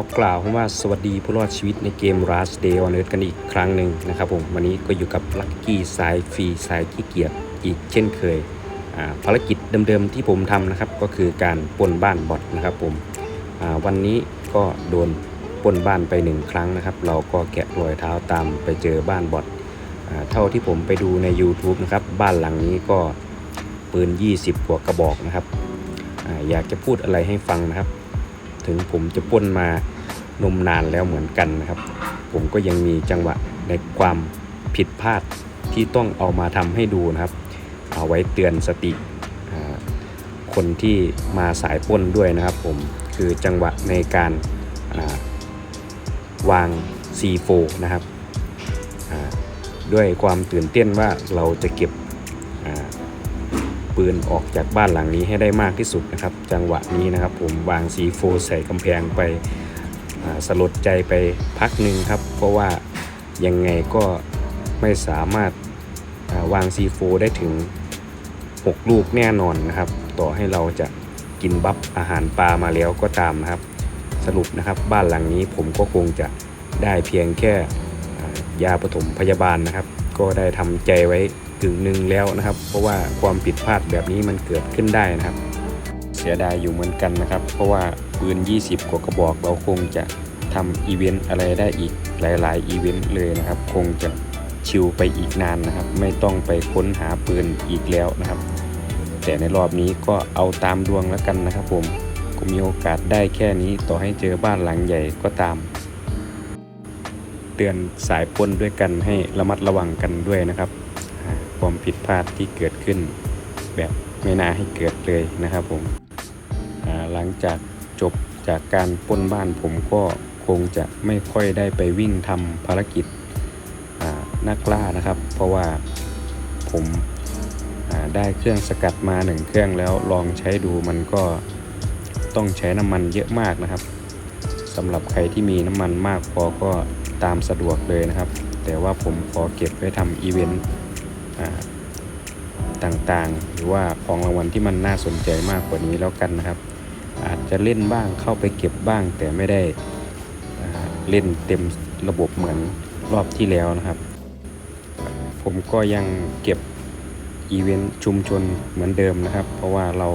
อกล่าวคำว่าสวัสดีผู้รอดชีวิตในเกม Last Day on Earth กันอีกครั้งหนึ่งนะครับผม วันนี้ก็อยู่กับลั c กี้สายฟรีสายขี้เกียจอีกเช่นเคย ภารกิจเดิมๆที่ผมทำนะครับ ก็คือการปนบ้านบอทนะครับผมวันนี้ก็โดนปนบ้านไปหนึ่งครั้งนะครับ เราก็แกะรอยเท้าตามไปเจอบ้านบอทเท่าที่ผมไปดูใน YouTube นะครับ บ้านหลังนี้ก็ปืน 20 กว่ากระบอกนะครับออยากจะพูดอะไรให้ฟังนะครับ ถึงผมจะป้นมานมนานแล้วเหมือนกันนะครับ ผมก็ยังมีจังหวะในความผิดพลาดที่ต้องเอามาทำให้ดูนะครับ เอาไว้เตือนสติคนที่มาสายป้นด้วยนะครับผมคือจังหวะในการาวาง C4 นะครับด้วยความตื่นเต้นว่าเราจะเก็บ ปืนออกจากบ้านหลังนี้ให้ได้มากที่สุดนะครับ จังหวะนี้นะครับ ผมวาง C4 ใส่กำแพงไปสลดใจไปพักหนึ่งครับ เพราะว่ายังไงก็ไม่สามารถอ่าวาง C4 ได้ถึง 6 ลูกแน่นอนนะครับ ต่อให้เราจะกินบัฟอาหารปลามาแล้วก็ตามนะครับ สรุปนะครับบ้านหลังนี้ผมก็คงจะได้เพียงแค่ยาปฐมพยาบาลนะครับ ก็ได้ทำใจไว้ กึ่งหนึ่งแล้วนะครับ เพราะว่าความผิดพลาดแบบนี้มันเกิดขึ้นได้นะครับ เสียดายอยู่เหมือนกันนะครับ เพราะว่าปืน 20 กว่ากระบอกเราคงจะทำอีเวนต์อะไรได้อีกหลายๆอีเวนต์เลยนะครับ คงจะชิลไปอีกนานนะครับ ไม่ต้องไปค้นหาปืนอีกแล้วนะครับ แต่ในรอบนี้ก็เอาตามดวงแล้วกันนะครับ ผมก็มีโอกาสได้แค่นี้ต่อให้เจอบ้านหลังใหญ่ก็ตาม เตือนสายป้นด้วยกันให้ระมัดระวังกันด้วยนะครับ ความผิดพลาดที่เกิดขึ้น แบบไม่น่าให้เกิดเลยนะครับผมหลังจากจบจากการป้นบ้านผมก็คงจะไม่ค่อยได้ไปวิ่งทำภารกิจนักล่านะครับ เพราะว่าผมได้เครื่องสกัดมาหนึ่งเครื่องแล้วลองใช้ดูมันก็ต้องใช้น้ำมันเยอะมากนะครับสำหรับใครที่มีน้ำมันมากพอก็ตามสะดวกเลยนะครับ แต่ว่าผมขอเก็บไว้ทำอีเวนต์ ต่างๆ หรือว่าของรางวัลที่มันน่าสนใจมากกว่านี้แล้วกันนะครับ อาจจะเล่นบ้างเข้าไปเก็บบ้าง แต่ไม่ได้เล่นเต็มระบบเหมือนรอบที่แล้วนะครับ ผมก็ยังเก็บอีเวนต์ชุมชนเหมือนเดิมนะครับ เพราะว่าเรา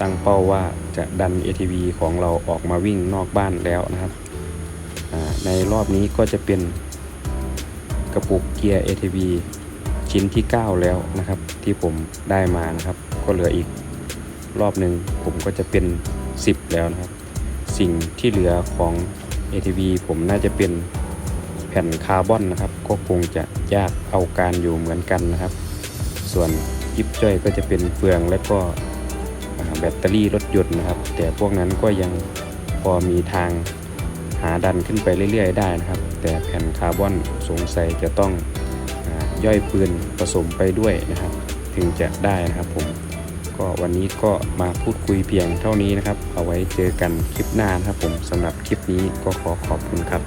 ตั้งเป้าว่าจะดัน ATV ของเราออกมาวิ่งนอกบ้านแล้วนะครับ ในรอบนี้ก็จะเป็นกระปุกเกียร์ ATV ชิ้นที่ 9 แล้วนะครับ ที่ผมได้มานะครับ ก็เหลืออีกรอบหนึ่งผมก็จะเป็น 10 แล้วนะครับ สิ่งที่เหลือของ ATV ผมน่าจะเป็นแผ่นคาร์บอนนะครับ ก็คงจะยากเอาการอยู่เหมือนกันนะครับ ส่วนยิบจ้อยก็จะเป็นเฟืองและก็แบตเตอรี่รถยนต์นะครับ แต่พวกนั้นก็ยังพอมีทางหาดันขึ้นไปเรื่อย ๆ ได้นะครับ แต่แผ่นคาร์บอนสงสัยจะต้อง ย่อยปืนผสมไปด้วยนะครับ ถึงจะได้นะครับผมก็วันนี้ก็มาพูดคุยเพียงเท่านี้นะครับ เอาไว้เจอกันคลิปหน้านะครับผมสำหรับคลิปนี้ก็ขอขอบคุณครับ